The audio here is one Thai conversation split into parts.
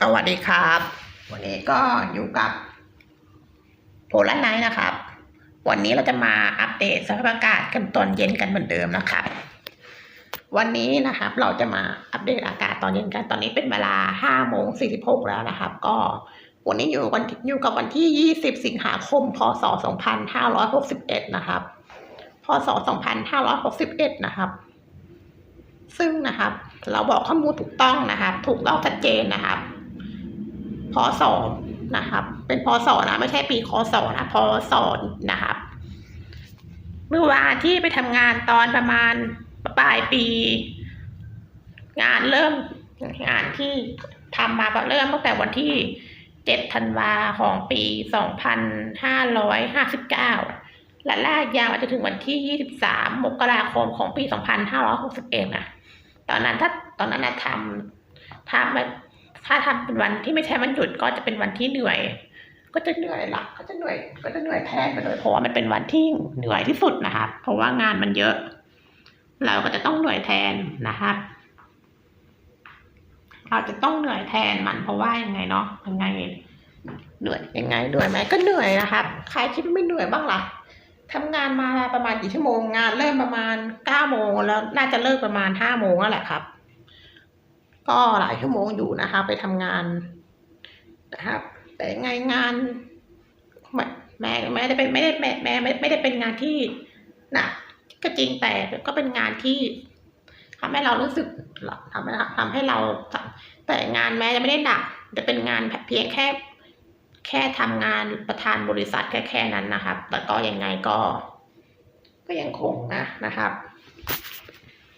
สวัสดีครับ วันนี้ก็อยู่กับโพลไนท์นะครับ วันนี้เราจะมาอัปเดตสภาพอากาศกันตอนเย็นกันเหมือนเดิมนะครับ วันนี้นะครับ เราจะมาอัปเดตอากาศตอนเย็นกันตอนนี้เป็นเวลา5โมง46แล้วนะครับ ก็วันนี้อยู่วันอยู่กับวันที่20สิบสิงหาคม พศ2561นห้าร้อยหกสิบเอ็ดนะครับ พศ2561นะครับซึ่งนะครับ เราบอกข้อมูลถูกต้องนะครับ ถูกต้องชัดเจนนะครับ พศนะครับ เป็นพศนะไม่ใช่ปีคศนะพศนะครับเมื่อวานที่ไปทำงานตอนประมาณปลายปี งานเริ่มงานที่ทำมาเริ่มตั้งแต่วันที่เจ็ดธันวาของปีสองพันห้าร้อยห้าสิบเก้าและลากยาวมาจนถึงวันที่ยี่สิบสามมกราคมของปีสองพันห้าร้อยหกสิบเอ็ดนะตอนนั้นถ้าตอนนั้นนะทำถ้าไม่ ถ้าทำเป็นวันที่ไม่ใช่วันหยุดก็จะเป็นวันที่เหนื่อย ก็จะเหนื่อยหลักก็จะเหนื่อย ก็จะเหนื่อยแทนไปเลยเพราะว่ามันเป็นวันที่เหนื่อยที่สุดนะครับเพราะว่างานมันเยอะ เราก็จะต้องเหนื่อยแทนนะครับเราจะต้องเหนื่อยแทนมันเพราะว่ายังไงเนาะยังไงเหนื่อยยังไงเหนื่อยไหมก็เหนื่อยนะครับใครคิดว่าไม่เหนื่อยบ้างล่ะทำงานมาประมาณกี่ชั่วโมงงานเริ่มประมาณเก้าโมงแล้วน่าจะเลิกประมาณห้าโมงแล้วแหละครับ ก็หลายชั่วโมงอยู่นะคะ ไปทำงานนะครับ แต่ยังไงงานไม่แม่ไม่ได้เป็นไม่ได้แม่แม่ไม่ไม่ได้เป็นงานที่หนักก็จริงแต่ก็เป็นงานที่ทำให้เรารู้สึกทำให้ทำให้เราแต่งานแม้จะไม่ได้หนักจะเป็นงานเพียงแค่ แค่ทำงานประธานบริษัทแค่แค่นั้นนะครับ แต่ก็ยังไงก็ ก็ยังคงนะนะครับ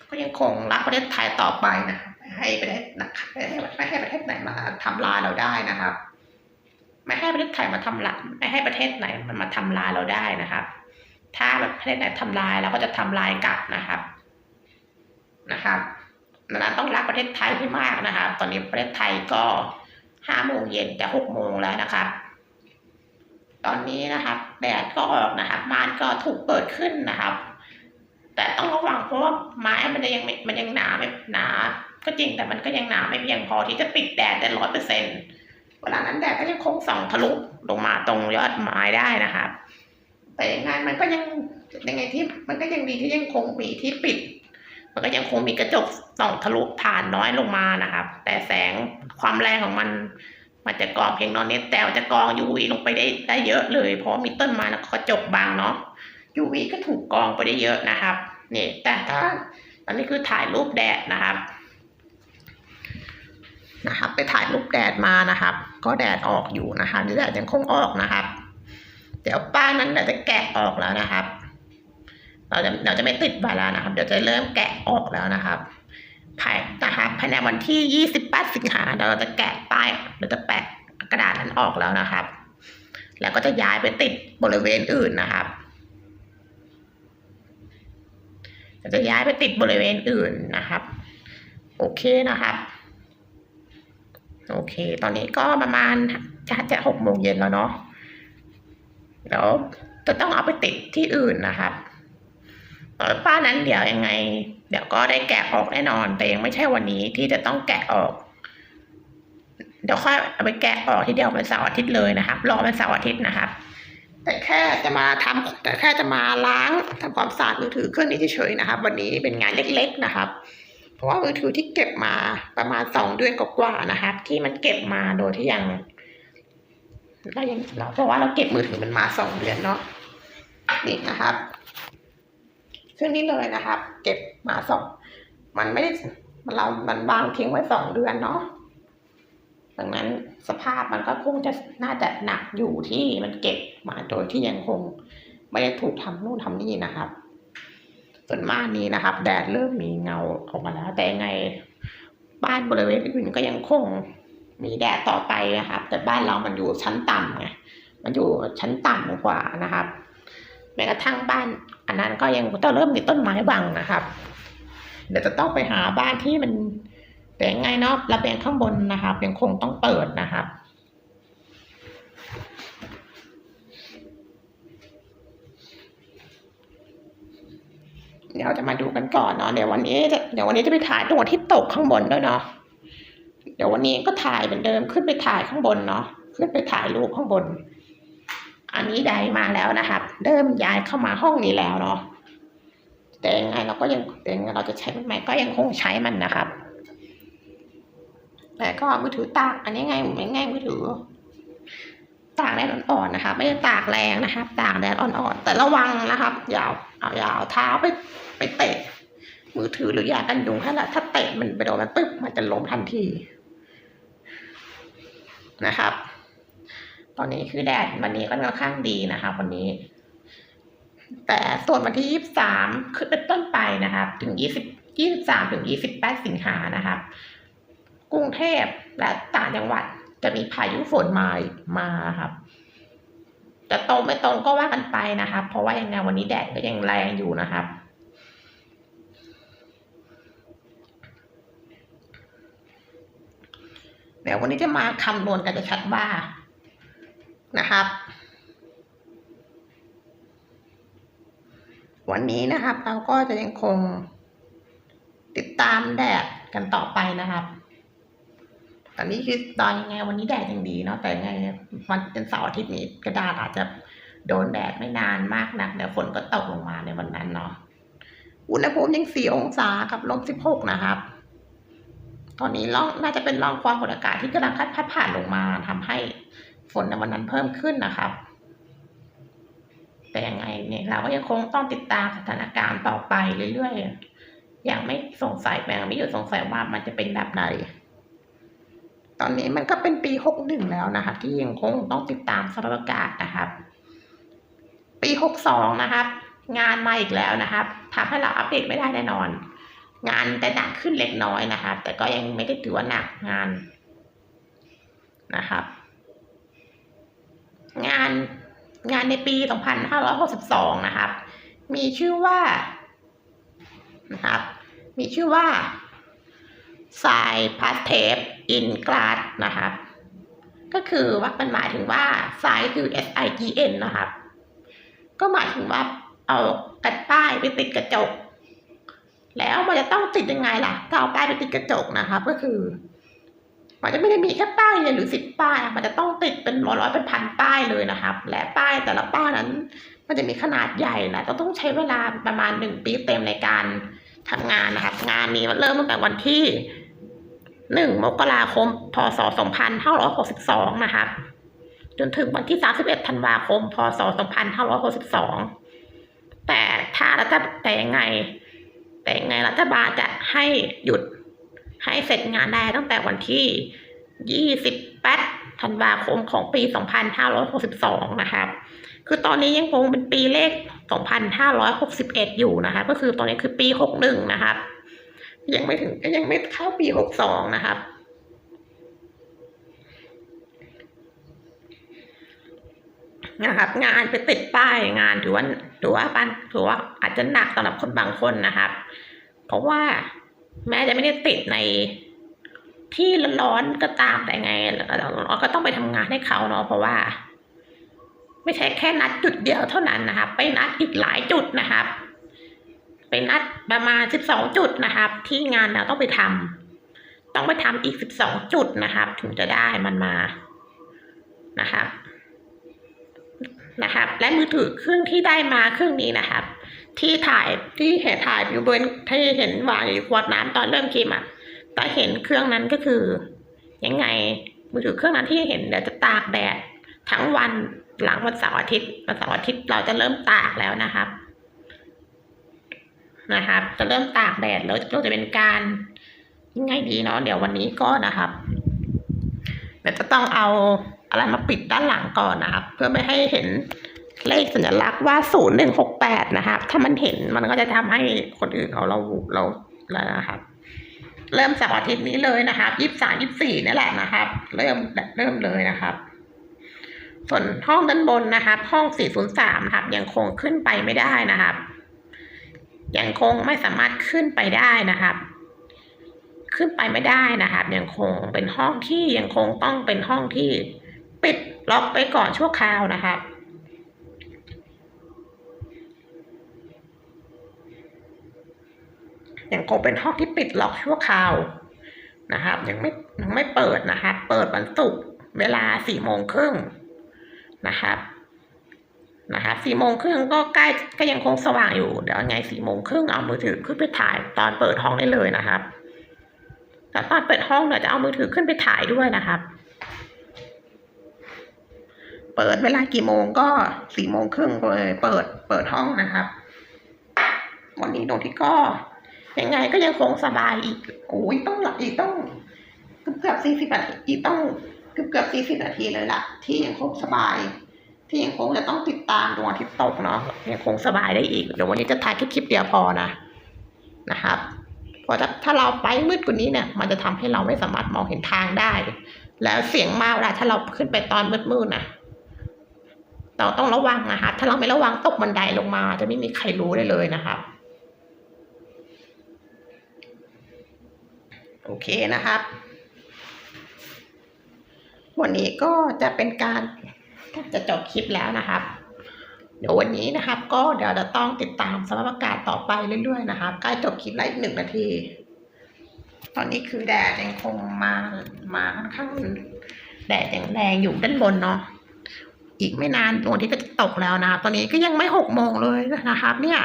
ก็ยังคงรักประเทศไทยต่อไปนะครับ ให้ประเทศไม่ให้ไม่ให้ประเทศไหนมาทำลายเราได้นะครับ ไม่ให้ประเทศไทยมาทำลายไม่ให้ประเทศไหนมันมาทำลายเราได้นะครับ ถ้าประเทศไหนทำลายเราก็จะทำลายกลับนะครับ นะครับดังนั้นต้องรักประเทศไทยให้มากนะครับ ตอนนี้ประเทศไทยก็ห้าโมงเย็นจะหกโมงแล้วนะครับตอนนี้นะครับแดดก็ออกนะครับม่านก็ถูกเปิดขึ้นนะครับ แต่ต้องระวังเพราะว่าไม้มันยังมันยังหนาไม่หนา ก็จริงแต่มันก็ยังหนาไม่เพียงพอที่จะปิดแดดได้ร้อยเปอร์เซ็นต์เวลานั้นแดดก็ยังคงส่องทะลุลงมาตรงยอดไม้ได้นะครับแต่ยังไงมันก็ยังยังไงที่มันก็ยังดีที่ยังคงมีที่ปิด มันก็ยังคงมีกระจกส่องทะลุผ่านน้อยลงมานะครับ แต่แสงความแรงของมันมันจะกรองเพียงน้อยนิดแต่จะกรอง UV ลงไปได้ได้เยอะเลย เพราะมีต้นไม้แล้วกระจกบางเนาะ UV ก็ถูกกรองไปได้เยอะนะครับนี่แต่ถ้าอันนี้คือถ่ายรูปแดดนะครับ นะครับ ไปถ่ายรูปแดดมานะครับ ก็แดดออกอยู่นะคะแดดยังคงออกนะครับ เดี๋ยวป้านั้นเดี๋ยวจะแกะออกแล้วนะครับ เราจะเราจะไม่ติดไว้แล้วนะครับ เดี๋ยวจะเริ่มแกะออกแล้วนะครับภายนะครับภายในวันที่ 28 สิงหาเราจะแกะป้ายเราจะแปะกระดาษนั้นออกแล้วนะครับ แล้วก็จะย้ายไปติดบริเวณอื่นนะครับจะย้ายไปติดบริเวณอื่นนะครับ โอเคนะครับ โอเค ตอนนี้ก็ประมาณจะจะหกโมงเย็นแล้วเนาะเดี๋ยวจะต้องเอาไปติดที่อื่นนะครับป้านั้นเดี๋ยวยังไง เดี๋ยวก็ได้แกะออกแน่นอน แต่ยังไม่ใช่วันนี้ที่จะต้องแกะออก เดี๋ยวค่อยเอาไปแกะออกที่เดียวเป็นเสาร์อาทิตย์เลยนะครับ รอเป็นเสาร์อาทิตย์นะครับ แต่แค่จะมาทำแต่แค่จะมาล้างทำความสะอาดมือถือเครื่องนี้เฉยๆนะครับ วันนี้เป็นงานเล็ก ๆนะครับ เพราะว่ามือถือที่เก็บมาประมาณสองเดือนกว่าๆนะครับที่มันเก็บมาโดยที่ยังเรายังเราเพราะว่าเราเก็บมือถือมันมาสองเดือนเนาะนี่นะครับ ซึ่งนี่เลยนะครับ เก็บมาสองมันไม่ได้มันเรา มันวางทิ้งไว้สองเดือนเนาะดังนั้นสภาพมันก็คงจะน่าจะหนักอยู่ที่มันเก็บมาโดยที่ยังคงไม่ได้ถูกทำนู่นทำนี่นะครับ ส่วนมากนี้นะครับ แดดเริ่มมีเงาออกมาแล้วแต่ยังไง บ้านบริเวณอื่นก็ยังคงมีแดดต่อไปนะครับ แต่บ้านเรามันอยู่ชั้นต่ำไงมันอยู่ชั้นต่ำกว่านะครับแม้กระทั่งบ้าน อันนั้นก็ยังต้องเริ่มมีต้นไม้บังนะครับ เดี๋ยวจะต้องไปหาบ้านที่มันแต่ยังไงเนาะระเบียงข้างบนนะครับ ยังคงต้องเปิดนะครับ เดี๋ยวจะมาดูกันก่อนเนาะเดี๋ยววันนี้จะเดี๋ยววันนี้จะไปถ่ายตรงที่ตกข้างบนด้วยเนาะเดี๋ยววันนี้ก็ถ่ายเหมือนเดิมขึ้นไปถ่ายข้างบนเนาะขึ้นไปถ่ายรูปข้างบน อันนี้ได้มาแล้วนะครับ เริ่มย้ายเข้ามาห้องนี้แล้วเนาะแต่ยังไงเราก็ยังแต่ยังเราจะใช้มันไหมก็ยังคงใช้มันนะครับแต่ก็มือถือตากอันนี้ไงไม่ง่ายมือถือตากแดดอ่อนๆนะครับไม่ได้ตากแรงนะครับตากแดดอ่อนๆแต่ระวังนะครับอย่าเอาอย่าเอาเท้าไป ไปเตะมือถือหรือยากันยุงถ้าละถ้าเตะมันไปโดนมันปึ๊บมันจะล้มทันทีนะครับ ตอนนี้คือแดดวันนี้ก็ค่อนข้างดีนะครับวันนี้ แต่ส่วนวันที่ยี่สิบสามคือเป็นต้นไปนะครับ ถึงยี่สิบยี่สิบสามถึงยี่สิบแปดสิงหานะครับ กรุงเทพและต่างจังหวัดจะมีพายุฝนมามาครับจะตรงไม่ตรงก็ว่ากันไปนะครับ เพราะว่ายังไงวันนี้แดดก็ยังแรงอยู่นะครับ เดี๋ยววันนี้จะมาคำนวณกันจะชัดว่านะครับ วันนี้นะครับเราก็จะยังคงติดตามแดดกันต่อไปนะครับตอนนี้คือตอนยังไงวันนี้แดดยังดีเนาะแต่ยังไงวันเป็นเสาร์อาทิตย์นี้กระดาษอาจจะโดนแดดไม่นานมากนักเดี๋ยวฝนก็ตกลงมาในวันนั้นเนาะอุณหภูมิยังสี่องศากับลบสิบหกนะครับ ตอนนี้ร่องน่าจะเป็นร่องความกดอากาศที่กำลังพัดผ่านลงมาทำให้ฝนในวันนั้นเพิ่มขึ้นนะครับ แต่ยังไงเนี่ยเราก็ยังคงต้องติดตามสถานการณ์ต่อไปเรื่อยๆยังไม่สงสัยยังไม่หยุดสงสัยว่ามันจะเป็นแบบไหนตอนนี้มันก็เป็นปีหกหนึ่งแล้วนะครับที่ยังคงต้องติดตามสภาพอากาศนะครับ ปีหกสองนะครับ งานมาอีกแล้วนะครับทำให้เราอัปเดตไม่ได้แน่นอน งานแต่หนักขึ้นเล็กน้อยนะครับ แต่ก็ยังไม่ได้ถือว่าหนักงานนะครับ งานงานในปี 2562 นะครับ มีชื่อว่านะครับ มีชื่อว่าสายพาสเทปอินกลาสนะครับ ก็คือว่ามันหมายถึงว่าสายคือ S I G N นะครับ ก็หมายถึงว่าเอากระป้ายไปติดกระจก แล้วมันจะต้องติดยังไงล่ะถ้าเอาป้ายไปติดกระจกนะครับก็คือ มันจะไม่ได้มีแค่ป้ายเดียวหรือสิบป้ายมันจะต้องติดเป็นร้อยๆเป็นพันป้ายเลยนะครับ และป้ายแต่ละป้ายนั้น มันจะมีขนาดใหญ่นะต้องใช้เวลาประมาณหนึ่งปีเต็มในการทำงานนะครับ งานนี้มันเริ่มตั้งแต่วันที่หนึ่งมกราคม พศสองพันห้าร้อยหกสิบสองนะครับจนถึงวันที่สามสิบเอ็ดธันวาคม พศสองพันห้าร้อยหกสิบสองแต่ถ้ารัฐแต่ยังไง แต่ยังไงรัฐบาลจะให้หยุดให้เสร็จงานได้ตั้งแต่วันที่ 28 ธันวาคมของปี 2562 นะครับ คือตอนนี้ยังคงเป็นปีเลข 2561 อยู่นะครับก็คือตอนนี้คือปี 61 นะครับ ยังไม่ถึงยังไม่เข้าปี 62 นะครับนะครับงานไปติดป้ายงานถือว่า ถือว่าปันถือว่าอาจจะหนักสำหรับคนบางคนนะครับ เพราะว่าแม้จะไม่ได้ติดในที่ร้อนก็ตามแต่ไงเราก็ต้องไปทำงานให้เขาเนาะเพราะว่า ไม่ใช่แค่นัดจุดเดียวเท่านั้นนะครับ ไปนัดอีกหลายจุดนะครับ ไปนัดประมาณสิบสองจุดนะครับ ที่งานเราต้องไปทำต้องไปทำอีกสิบสองจุดนะครับ ถึงจะได้มันมานะครับ นะครับ และมือถือเครื่องที่ได้มาเครื่องนี้นะครับ ที่ถ่ายที่เห็นถ่ายอยู่บนที่เห็นวางอยู่ขวดน้ำตอนเริ่มคลิปอะแต่เห็นเครื่องนั้นก็คือยังไงมือถือเครื่องนั้นที่เห็นเดี๋ยวจะตากแดดทั้งวันหลังวันเสาร์อาทิตย์วันเสาร์อาทิตย์เราจะเริ่มตากแล้วนะครับนะครับ จะเริ่มตากแดดแล้วก็จะเป็นการยังไงดีเนาะเดี๋ยววันนี้ก็นะครับเดี๋ยวจะต้องเอา อะไรมาปิดด้านหลังก่อนนะครับ เพื่อไม่ให้เห็นเลขสัญลักษณ์ว่าศูนย์หนึ่งหกแปดนะครับ ถ้ามันเห็นมันก็จะทำให้คนอื่นเขาเราเราแล้วนะครับ เริ่มจากอาทิตย์นี้เลยนะครับยี่สามยี่สี่นี่แหละนะครับ เริ่มเริ่มเลยนะครับ ส่วนห้องด้านบนนะครับ ห้องสี่ศูนย์สามครับ ยังคงขึ้นไปไม่ได้นะครับ ยังคงไม่สามารถขึ้นไปได้นะครับขึ้นไปไม่ได้นะครับ ยังคงเป็นห้องที่ยังคงต้องเป็นห้องที่ ปิดล็อกไปก่อนชั่วคราวนะครับยังคงเป็นห้องที่ปิดล็อกชั่วคราวนะครับยังไม่ยังไม่เปิดนะครับเปิดวันศุกร์เวลาสี่โมงครึ่งนะครับนะครับสี่โมงครึ่งก็ใกล้ก็ยังคงสว่างอยู่เดี๋ยวไงสี่โมงครึ่งเอามือถือขึ้นไปถ่ายตอนเปิดห้องได้เลยนะครับแต่ตอนเปิดห้องเดี๋ยจะเอามือถือขึ้นไปถ่ายด้วยนะครับ เปิดเวลากี่โมงก็สี่โมงครึ่งเลยเปิดเปิดห้องนะครับ วันนี้โนที่ก็ ยังไงก็ยังคงสบายอีกโอ้ยต้องหลับอีกต้องเกือบเกือบสี่สิบนาทีอีกต้องเกือบเกือบสี่สิบนาทีเลยล่ะ ที่ยังคงสบาย ที่ยังคงจะต้องติดตามดวงอาทิตย์ตกเนาะยังคงสบายได้อีกเดี๋ยววันนี้จะถ่ายแค่คลิปเดียวพอนะนะครับพราะถ้าถ้าเราไปมืดกว่านี้เนี่ย มันจะทำให้เราไม่สามารถมองเห็นทางได้ แล้วเสียงมากเวลาถ้าเราขึ้นไปตอนมืดๆนะ เราต้องระวังนะคะ ถ้าเราไม่ระวังตกบันไดลงมา จะไม่มีใครรู้ได้เลยนะครับโอเคนะครับ วันนี้ก็จะเป็นการจะจบคลิปแล้วนะครับ เดี๋ยววันนี้นะครับ ก็เดี๋ยวจะต้องติดตามสภาพอากาศต่อไปเรื่อยๆนะครับใกล้จบคลิปแล้วอีกหนึ่งนาที ตอนนี้คือแดดยังคงมามาค่อนข้างแดดยังแรงอยู่ด้านบนเนาะ อีกไม่นานดวงอาที่ก็จะตกแล้วนะครับ ตอนนี้ก็ยังไม่หกโมงเลยนะครับ เนี่ย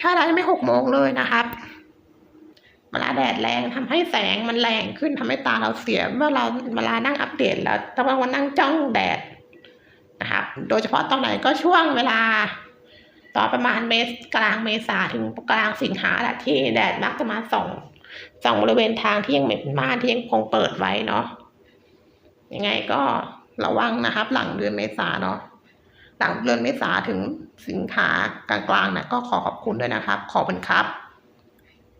ถ้าเรายังไม่หกโมงเลยนะครับเวลาแดดแรงทำให้แสงมันแรงขึ้นทำให้ตาเราเสียเมื่อเราเวลานั่งอัปเดตแล้วต้องมานั่งจ้องแดดนะครับ โดยเฉพาะตอนไหนก็ช่วงเวลาตอนประมาณเมษกลางเมษาถึงกลางสิงหาแหละที่แดดมักจะมาส่องส่องบริเวณทางที่ยังไม่ม่านที่ยังคงเปิดไว้เนาะยังไงก็ ระวังนะครับ หลังเดือนเมษาเนาะหลังเดือนเมษาถึงสิงหากลางๆนะก็ขอขอบคุณด้วยนะครับ ขอบคุณครับ